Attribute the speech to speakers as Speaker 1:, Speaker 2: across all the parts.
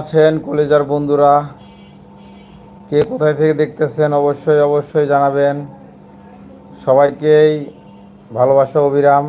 Speaker 1: আছেন কলেজার বন্ধুরা। কে কোথায় থেকে দেখতেছেন অবশ্যই অবশ্যই জানাবেন। সবাইকেই ভালোবাসা অবিরাম।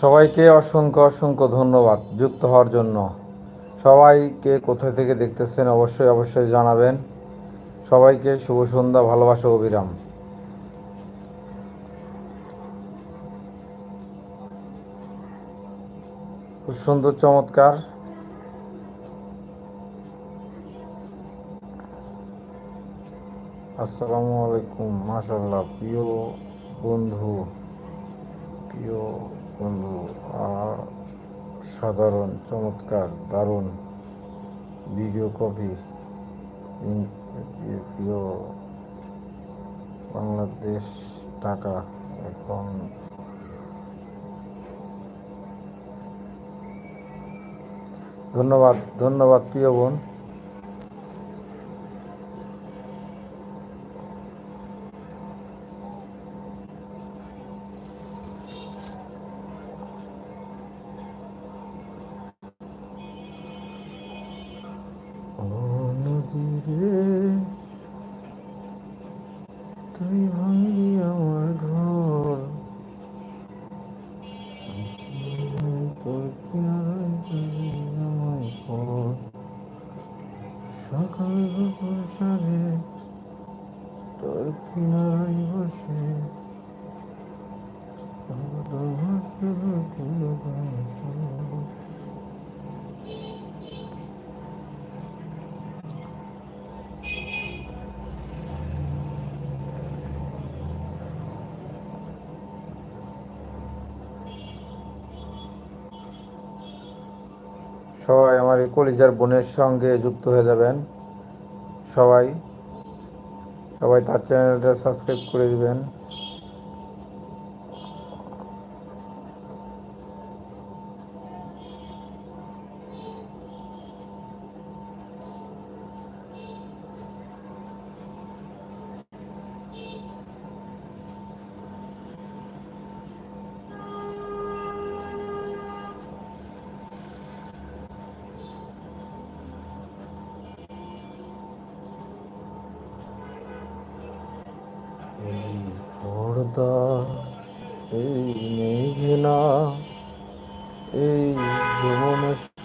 Speaker 1: সবাইকে অসংখ্য অসংখ্য ধন্যবাদ যুক্ত হওয়ার জন্য। সবাইকে কোথা থেকে দেখতেছেন অবশ্যই অবশ্যই জানাবেন। সবাইকে শুভ সন্ধ্যা, ভালোবাসা, অবিরাম। খুব সুন্দর, চমৎকার। আসসালামু আলাইকুম মাশাল্লাহ প্রিয় বন্ধু, প্রিয় বন্ধু সাধারণ চমৎকার দারুণ ভিডিও কপি বাংলাদেশ টাকা এখন ধন্যবাদ ধন্যবাদ প্রিয় বোন। নদীরে তুই ভাঙবি আমার ঘর তোর কিনারায় পর সকাল দুপুর সাজে তোর কিনারায় বসে শুধু গুণগান তোর। সবাই আমার এই কলিজার বোনের সঙ্গে যুক্ত হয়ে যাবেন। সবাই সবাই তার চ্যানেলটা সাবস্ক্রাইব করে দিবেন। এই পর্দা এই মেঘনা এই যমুনা